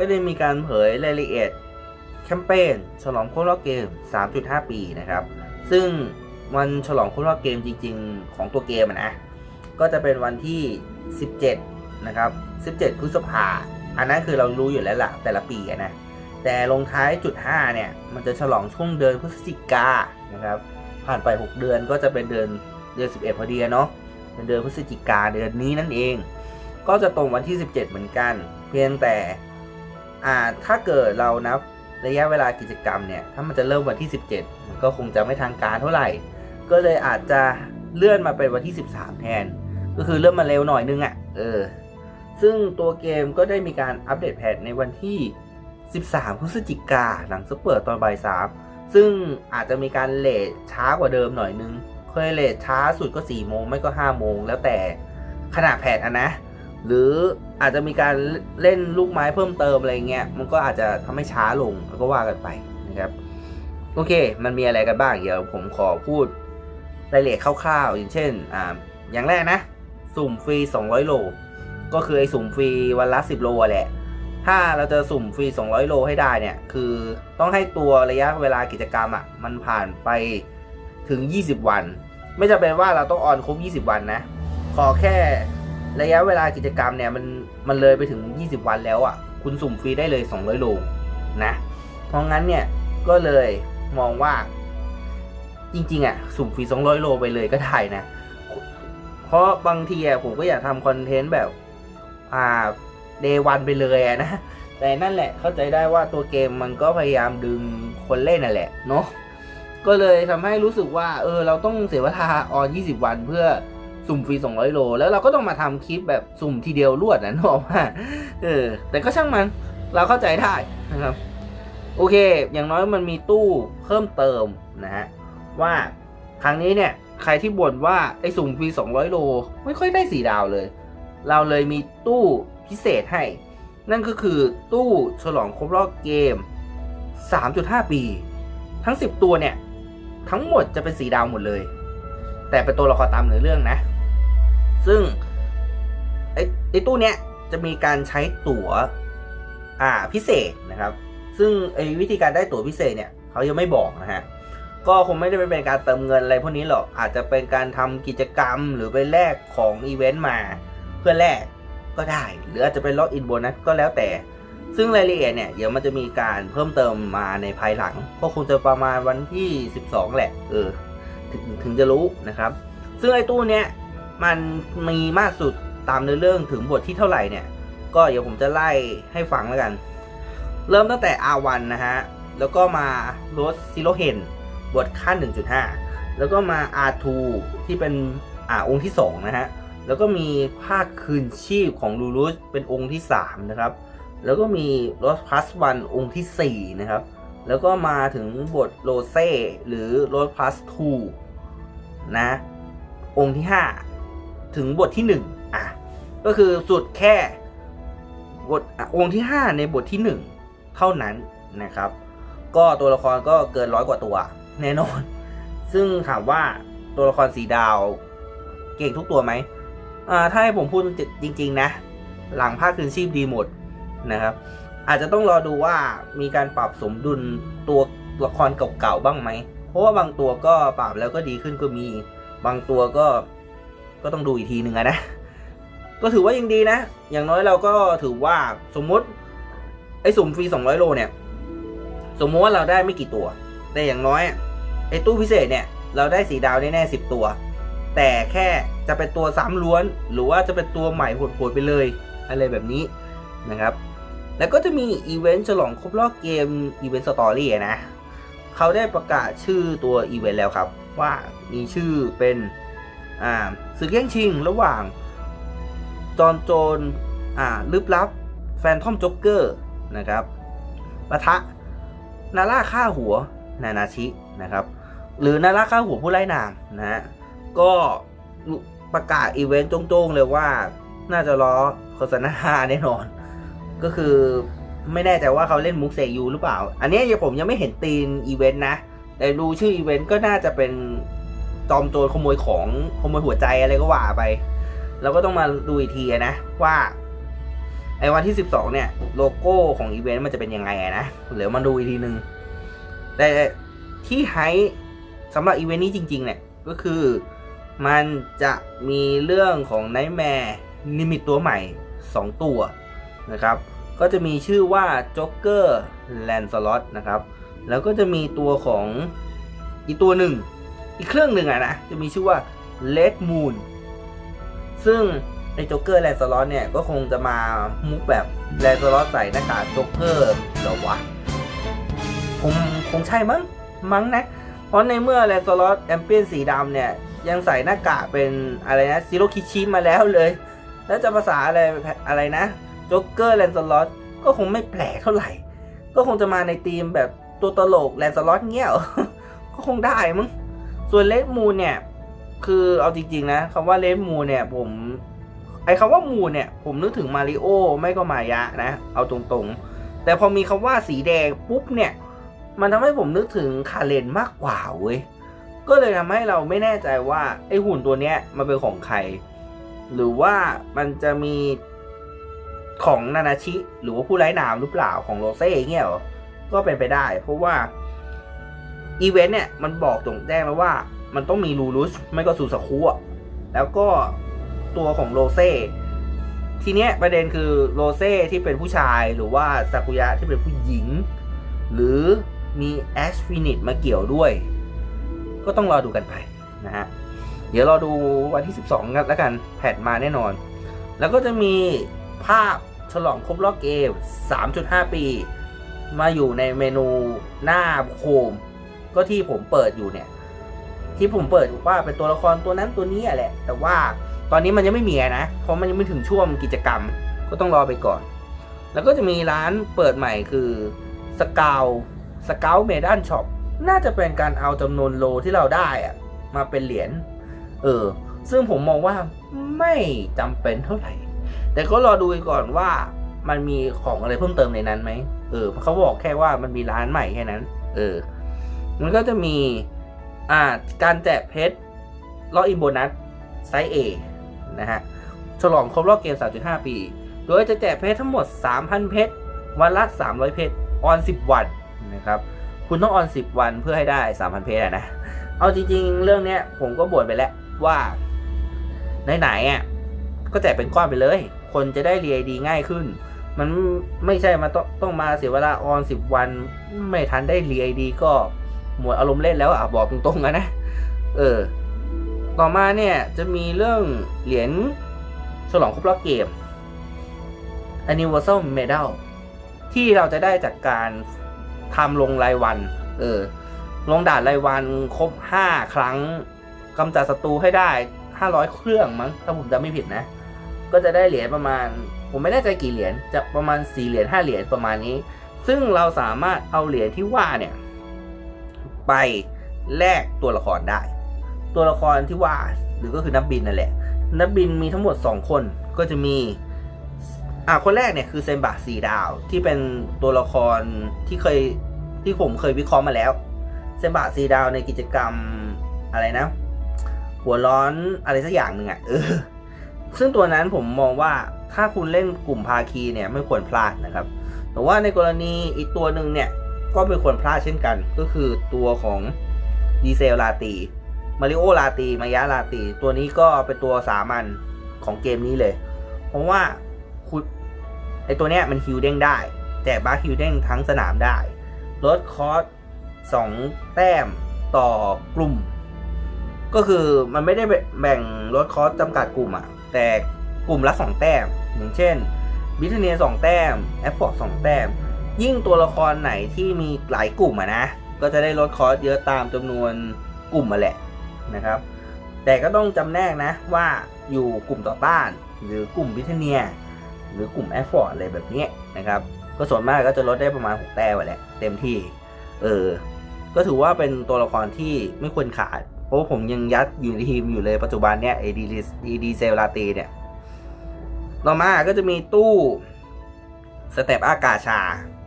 ก็ได้มีการเผยรายละเอียดแคมเปญฉลองครบรอบเกม 3.5 ปีนะครับ ซึ่งวันฉลองครบรอบเกมจริง ๆ ของตัวเกมนะ ก็จะเป็นวันที่ 17 นะครับ 17 พฤษภา อันนั้นคือเรารู้อยู่แล้วล่ะแต่ละปีนะ แต่ลงท้ายจุด 5 เนี่ย มันจะฉลองช่วงเดือนพฤศจิกานะครับ ผ่านไป 6 เดือนก็จะเป็นเดือนเดือน 11 พอดีเนาะ เป็นเดือนพฤศจิกาเดือนนี้นั่นเอง ก็จะตรงวันที่ 17 เหมือนกัน เพียงแต่ อ่าถ้าเกิดเรานับระยะเวลากิจกรรมเนี่ยถ้ามันจะเริ่มวันที่ 17 มันก็คงจะไม่ทางการเท่าไหร่ ก็เลยอาจจะเลื่อนมาเป็นวันที่ 13 แทน ก็คือเริ่มมาเร็วหน่อยนึงอะ่ะเออซึ่งตัวเกมก็ได้มีการอัปเดตแพทในวันที่ 13 พฤศจิกาหลังซุปเปอร์ตอนบ่ายสามซึ่งอาจจะมีการเลทช้ากว่าเดิมหน่อยนึงเคยเลทช้าสุดก็ 4 โมงไม่ก็ 5 โมงแล้วแต่ขนาดแพทอะนะ หรืออาจจะมีการเล่นลูกไม้เพิ่มเติมอะไรเงี้ยมันก็อาจจะทำให้ช้าลงแล้วก็ว่ากันไปนะครับโอเค มันมีอะไรกันบ้างเดี๋ยวผมขอพูดรายละเอียดคร่าวๆ อย่างเช่นอ่าอย่างแรกนะ สุ่มฟรี 200 โล ก็คือไอ้สุ่มฟรีวันละ 10 โลแหละ ถ้าเราจะสุ่มฟรี 200 โลให้ได้เนี่ย คือต้องให้ตัวระยะเวลากิจกรรมอะมันผ่านไปถึง 20 วัน ไม่จำเป็นว่าเราต้องออนครบ 20 วันนะ ขอแค่ ระยะเวลากิจกรรมเนี่ยมันมันเลยไปถึง 20 วันแล้วอะ คุณสุ่มฟรีได้เลย 200 โลนะ เพราะงั้นเนี่ยก็เลยมองว่า จริง ๆอะ สุ่มฟรี 200 โลไปเลยก็ได้นะ เพราะบางทีอะผมก็อยากทำคอนเทนต์แบบอ่าเดวันไปเลยอะนะ แต่นั่นแหละเข้าใจได้ว่าตัวเกมมันก็พยายามดึงคนเล่นน่ะแหละเนาะก็เลยทำให้รู้สึกว่า เออ เราต้องเสียเวลาออน 20 วันเพื่อ สุ่มฟรี200 โล แล้วเราก็ต้องมาทำคลิปแบบสุ่มทีเดียวรวดนะนึกออกว่าเออ แต่ก็ช่างมัน เราเข้าใจได้นะครับ โอเค อย่างน้อยมันมีตู้เพิ่มเติมนะฮะ ว่าครั้งนี้เนี่ย ใครที่บ่นว่าไอ้สุ่มฟรี200 โล ไม่ค่อยได้สีดาวเลย เราเลยมีตู้พิเศษให้ นั่นก็คือตู้ฉลองครบรอบเกม 3.5 ปี ทั้ง 10 ตัวเนี่ย ทั้งหมดจะเป็นสีดาวหมดเลย แต่เป็นตัวละครตามเนื้อเรื่องนะ ซึ่งไอ้ไอ้ตู้เนี้ยจะมีการใช้ตั๋วอ่าพิเศษนะครับ ซึ่งไอ้วิธีการได้ตั๋วพิเศษเนี่ยเขายังไม่บอกนะฮะก็คงไม่ได้เป็นการเติมเงินอะไรพวกนี้หรอกอาจจะเป็นการทำกิจกรรมหรือไปแลกของอีเวนต์มา เพื่อแลกก็ได้ หรืออาจจะเป็นล็อกอินโบนัสก็แล้วแต่ ซึ่งรายละเอียดเนี่ยเดี๋ยวมันจะมีการเพิ่มเติมมาในภายหลัง ก็คงจะประมาณวันที่ 12 แหละ เออ ถึงถึงจะรู้นะครับ ซึ่งไอ้ตู้เนี้ย มันมีมากสุดตามเนื้อเรื่องถึงบทที่เท่าไหร่เนี่ย ก็เดี๋ยวผมจะไล่ให้ฟังแล้วกัน เริ่มตั้งแต่ R1 นนะฮะ แล้วก็มาโรสซิโลเฮนบทขั้น 1.5 แล้วก็มา R2 ที่เป็นอ่าองค์ที่ 2 นะฮะ แล้วก็มีภาคคืนชีพของลูรุสเป็นองค์ที่ 3 นะครับ แล้วก็มีโรสพลัสวันองค์ที่ 4 นะครับ แล้วก็มาถึงบทโรเซ่หรือโรสพลัสทูนะองค์ที่ 5 ถึงบทที่ 1 อะ ก็คือสุดแค่บทองค์ที่ 5 ในบทที่ 1 เท่านั้นนะครับ ก็ตัวละครก็เกินร้อยกว่าตัว แน่นอน ซึ่งถามว่าตัวละครสีดาว เก่งทุกตัวไหมอ่าถ้าให้ผมพูดจริง ๆ นะ หลังภาคคืนชีพดีหมดนะครับ อาจจะต้องรอดูว่ามีการปรับสมดุลตัวละครเก่าๆบ้างไหม เพราะว่าบางตัวก็ปรับแล้วก็ดีขึ้นก็มี บางตัวก็ ก็ต้องดูอีกทีหนึ่งนะ ก็ถือว่ายังดีนะ อย่างน้อยเราก็ถือว่าสมมติ ไอ้สุ่มฟรี 200 โลเนี่ย สมมติว่าเราได้ไม่กี่ตัว แต่อย่างน้อยไอ้ตู้พิเศษเนี่ย เราได้สีดาวแน่ๆสิบตัว แต่แค่จะเป็นตัวซ้ำล้วน หรือว่าจะเป็นตัวใหม่โหดๆไปเลยอะไรแบบนี้นะครับ แล้วก็จะมีอีเวนต์ฉลองครบรอบเกมอีเวนต์สตอรี่นะ เขาได้ประกาศชื่อตัวอีเวนต์แล้วครับ ว่ามีชื่อเป็น อ่าศึกแย่งชิงระหว่าง จอนโจนอ่าลึกลับ แฟนทอมจ็อกเกอร์นะครับปะทะนาร่าฆ่าหัวนานาชินะครับ หรือนาร่าฆ่าหัวผู้ไล่นามนะฮะก็ประกาศอีเวนต์โจ้งๆเลยว่าน่าจะล้อโฆษณาแน่นอน ก็คือไม่แน่ใจว่าเขาเล่นมุกเซยูหรือเปล่า อันนี้ยังผมยังไม่เห็นตีนอีเวนต์นะ แต่ดูชื่ออีเวนต์ก็น่าจะเป็น จอมโจรขโมยของขโมยหัวใจอะไรก็ว่าไป เราก็ต้องมาดูอีกทีนะว่าไอ้วันที่ 12 เนี่ย โลโก้ของอีเวนต์มันจะเป็นยังไงนะเดี๋ยวมาดูอีกทีนึงแต่ที่ไฮสำหรับอีเวนต์นี้จริง ๆ เนี่ย ก็คือมันจะมีเรื่องของไนท์แมร์นิมิตตัวใหม่ 2 ตัวนะครับ ก็จะมีชื่อว่าจ็อกเกอร์แลนสล็อตนะครับ แล้วก็จะมีตัวของอีกตัวหนึ่ง อีกเครื่องหนึ่งอะนะ จะมีชื่อว่า Red Moon ซึ่งไอ้จ็อกเกอร์แลนสล็อตเนี่ย ก็คงจะมามุกแบบแลนสล็อตใส่หน้ากากโจ็อกเกอร์หรอวะคงคงใช่มั้ง มั้งนะ เพราะในเมื่อแลนสล็อตแอมเปียนสีดำเนี่ย ยังใส่หน้ากากเป็นอะไรนะซิโรคิชิมาแล้วเลย แล้วจะภาษาอะไรอะไรนะโจ็อกเกอร์แลนสล็อตก็คงไม่แปลกเท่าไหร่ ก็คงจะมาในธีมแบบตัวตลกแลนสล็อตเงี้ยก็คงได้มั้ง ส่วนเลดมูนเนี่ย คือเอาจริงๆนะคำว่าเลดมูนเนี่ย ผม ไอ้คำว่ามูนเนี่ย ผมนึกถึงมาริโอไม่ก็มายะนะ เอาตรงๆ แต่พอมีคำว่าสีแดงปุ๊บเนี่ย มันทำให้ผมนึกถึงคาเลนมากกว่าเว้ยก็เลยทำให้เราไม่แน่ใจว่าไอ้หุ่นตัวเนี้ยมันเป็นของใคร หรือว่ามันจะมีของนานาชิ หรือว่าผู้ไร้นามหรือเปล่าของโรเซ่เงี้ยหรอก็เป็นไปได้ เพราะว่า อีเวนต์เนี่ยมันบอกตรงแจ้งแล้วว่า มันต้องมีลูรุสไม่ก็ซูซาคุอะแล้วก็ตัวของโรเซ่ทีเนี้ยประเด็นคือโรเซ่ที่เป็นผู้ชายหรือว่าซากุยะที่เป็นผู้หญิง หรือมีแอชฟินิตมาเกี่ยวด้วย ก็ต้องรอดูกันไปนะฮะ เดี๋ยวรอดูวันที่ 12กันแล้วกันแพทมาแน่นอน แล้วก็จะมีภาพฉลองครบรอบเกม 3.5 ปี มาอยู่ในเมนูหน้าโคม ก็ที่ผมเปิดอยู่เนี่ย ที่ผมเปิดว่าเป็นตัวละครตัวนั้นตัวนี้อะแหละ แต่ว่าตอนนี้มันยังไม่มีนะ เพราะมันยังไม่ถึงช่วงกิจกรรม ก็ต้องรอไปก่อน แล้วก็จะมีร้านเปิดใหม่คือสกาวสกาวเมดันช็อปน่าจะเป็นการเอาจำนวนโลที่เราได้อะมาเป็นเหรียญ เออ ซึ่งผมมองว่าไม่จำเป็นเท่าไหร่ แต่ก็รอดูก่อนว่ามันมีของอะไรเพิ่มเติมในนั้นไหม เออ เขาบอกแค่ว่ามันมีร้านใหม่แค่นั้น เออ มันก็จะมีอ่าการแจกเพชรล็อกอินโบนัสไซส์ A นะฮะ ฉลองครบรอบเกม 3.5 ปี โดยจะแจกเพชรทั้งหมด 3,000 เพชรวันละ 300 เพชรออน 10 วันนะครับ คุณต้องออน 10 วันเพื่อให้ได้ 3,000 เพชรนะ เอาจริงๆ เรื่องเนี้ยผมก็บ่นไปแล้วว่า ไหนๆอะก็แจกเป็นก้อนไปเลย คนจะได้เรียดีง่ายขึ้น มันไม่ใช่มาต้องต้องมาเสียเวลาออนสิบวัน ไม่ทันได้เรียดีก็ หมดอารมณ์เล่นแล้วอะบอกตรงๆนะนะเออ ต่อมาเนี่ยจะมีเรื่องเหรียญฉลองครบรอบเกม Anniversary Medal ที่เราจะได้จากการทำลงรายวัน เออ ลงด่านรายวันครบ 5 ครั้งกำจัดศัตรูให้ได้ 500 เครื่องมั้ง ถ้าผมจำไม่ผิดนะ ก็จะได้เหรียญประมาณ ผมไม่แน่ใจกี่เหรียญ จะประมาณ 4 เหรียญ 5 เหรียญประมาณนี้ ซึ่งเราสามารถเอาเหรียญที่ว่าเนี่ย ไปแลกตัวละครได้ ตัวละครที่ว่าหรือก็คือนักบินนั่นแหละ นักบินมีทั้งหมด 2 คนก็จะมีอ่าคนแรกเนี่ยคือเซนบะสีดาวที่เป็นตัวละครที่เคยที่ผมเคยวิเคราะห์มาแล้ว เซนบะสีดาวในกิจกรรมอะไรนะ หัวร้อนอะไรสักอย่างหนึ่งอะ่ะเออซึ่งตัวนั้นผมมองว่าถ้าคุณเล่นกลุ่มภาคีเนี่ยไม่ควรพลาดนะครับ แต่ว่าในกรณีอีกตัวหนึ่งเนี่ย ก็ไม่ควรพลาดเช่นกัน ก็คือตัวของดีเซลลาตีมาริโอลาตีมายะลาตีตัวนี้ก็เป็นตัวสามัญของเกมนี้เลย เพราะว่าคุณไอตัวเนี้ยมันฮิวเด้งได้ แต่บาร์ฮิวเด้งทั้งสนามได้ ลดคอสสองแต้มต่อกลุ่ม ก็คือมันไม่ได้แบ่งลดคอสจำกัดกลุ่มอะแต่กลุ่มละสองแต้ม อย่างเช่นบิทเนียสองแต้มแอฟฟอร์สองแต้ม ยิ่งตัวละครไหนที่มีหลายกลุ่มอะนะ ก็จะได้ลดคอสเยอะตามจำนวนกลุ่มมาแหละนะครับ แต่ก็ต้องจำแนกนะว่าอยู่กลุ่มต่อต้าน หรือกลุ่มบิทเนีย หรือกลุ่มแอฟฟอร์ดอะไรแบบนี้นะครับ ก็ส่วนมากก็จะลดได้ประมาณ 6 แต้มแหละเต็มที่ เออ ก็ถือว่าเป็นตัวละครที่ไม่ควรขาด เพราะว่าผมยังยัดอยู่ในทีมอยู่เลยปัจจุบันเนี้ยไอดีดีเซลลาตีเนี่ย ต่อมาก็จะมีตู้สเตปอากาชา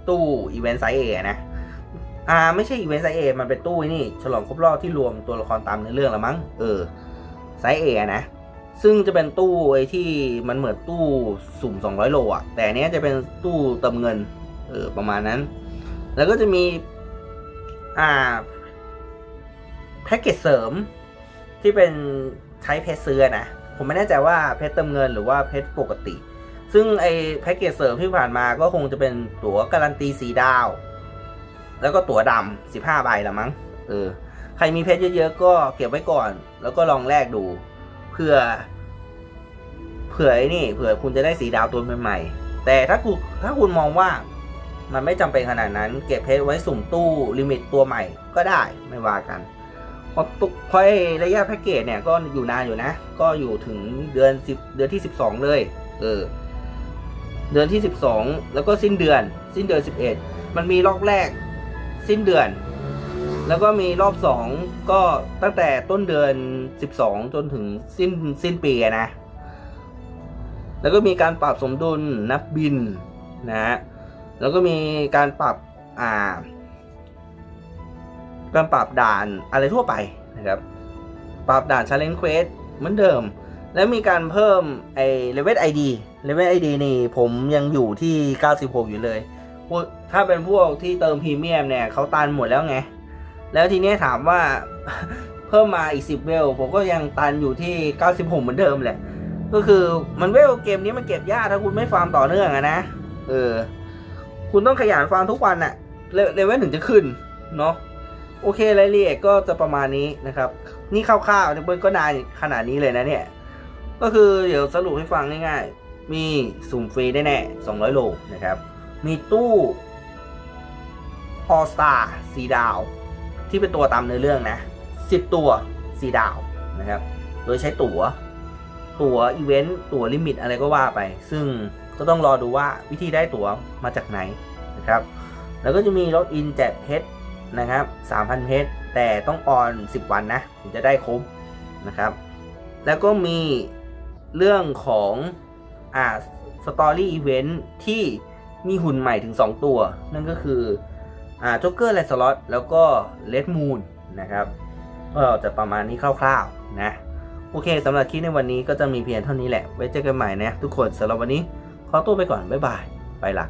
ตู้อีเวนต์ไซเอนะอ่าไม่ใช่อีเวนต์ไซเอมันเป็นตู้นี่ ฉลองครบรอบที่รวมตัวละครตามเนื้อเรื่องละมั้งเออไซเอนะซึ่งจะเป็นตู้ไอ้ที่มันเหมือนตู้สุ่ม 200 โลอะแต่เนี้ยจะเป็นตู้เติมเงินเออประมาณนั้น แล้วก็จะมี อ่าแพ็กเกจเสริมที่เป็นใช้เพชรซื้อนะ ผมไม่แน่ใจว่าเพชรเติมเงินหรือว่าเพชรปกติ ซึ่งไอ้แพ็กเกจเสริมที่ผ่านมาก็คงจะเป็นตั๋วการันตีสีดาว แล้วก็ตั๋วดำสิบห้าใบละมั้งเออใครมีเพชรเยอะๆก็เก็บไว้ก่อน แล้วก็ลองแลกดูเพื่อเผื่อไอ้นี่เผื่อคุณจะได้สีดาวตัวใหม่ๆแต่ถ้าคุณถ้าคุณมองว่ามันไม่จำเป็นขนาดนั้น เก็บเพชรไว้สุ่มตู้ลิมิตตัวใหม่ก็ได้ไม่ว่ากันเพราะตุกพอระยะแพ็กเกจเนี่ยก็อยู่นานอยู่นะ ก็อยู่ถึงเดือนสิบเดือนที่สิบสองเลย เออ เดือนที่สิบสองแล้วก็สิ้นเดือน สิ้นเดือนสิบเอ็ดมันมีรอบแรก สิ้นเดือน แล้วก็มีรอบสองก็ตั้งแต่ต้นเดือนสิบสองจนถึงสิ้นสิ้นปีนะ แล้วก็มีการปรับสมดุลนักบินนะฮะแล้วก็มีการปรับอ่าการปรับด่านอะไรทั่วไปนะครับ ปรับด่าน Challenge Quest เหมือนเดิม แล้วมีการเพิ่มไอ้ Level ID Level ID นี่ผมยังอยู่ที่ 96 อยู่เลยถ้าเป็นพวกที่เติมพรีเมียมเนี่ยเขาตันหมดแล้วไง แล้วทีนี้ถามว่าเพิ่มมาอีก 10 เวล ผมก็ยังตันอยู่ที่ 96 เหมือนเดิมแหละ ก็คือมันเวลเกมนี้มันเก็บยากถ้าคุณไม่ฟาร์มต่อเนื่องอะนะ เออ คุณต้องขยันฟาร์มทุกวันอะเลเลเวลถึงจะขึ้น เนาะโอเครายละเอียดก็จะประมาณนี้นะครับ นี่คร่าวๆเนี่ยเบิ้ลก็นานขนาดนี้เลยนะเนี่ย ก็คือเดี๋ยวสรุปให้ฟังง่ายๆ มีสุ่มฟรีแน่ๆ200 โลนะครับ มีตู้ All Star สีดาว ที่เป็นตัวตามในอเรื่องนะ 10 ตัวสีดาวนะครับ โดยใช้ตั๋ว ตั๋วอีเวนต์ตั๋วลิมิตอะไรก็ว่าไป ซึ่งก็ต้องรอดูว่าวิธีได้ตั๋วมาจากไหนนะครับ แล้วก็จะมีล็อกอินแจกเพชรนะครับ 3,000 เพชรแต่ต้องออน 10 วันนะ ถึงจะได้ครบนะครับ แล้วก็มี เรื่องของอ่าสตอรี่อีเวนต์ที่มีหุ่นใหม่ถึง 2 ตัว นั่นก็คืออ่าจ็กเกอร์ไลสล็อตแล้วก็เลดมูนนะครับก็จะประมาณนี้คร่าวๆนะ โอเคสำหรับคลิปในวันนี้ก็จะมีเพียงเท่านี้แหละ ไว้เจอกันใหม่นะทุกคนสำหรับวันนี้ ขอตัวไปก่อน บ๊ายบาย ไปละ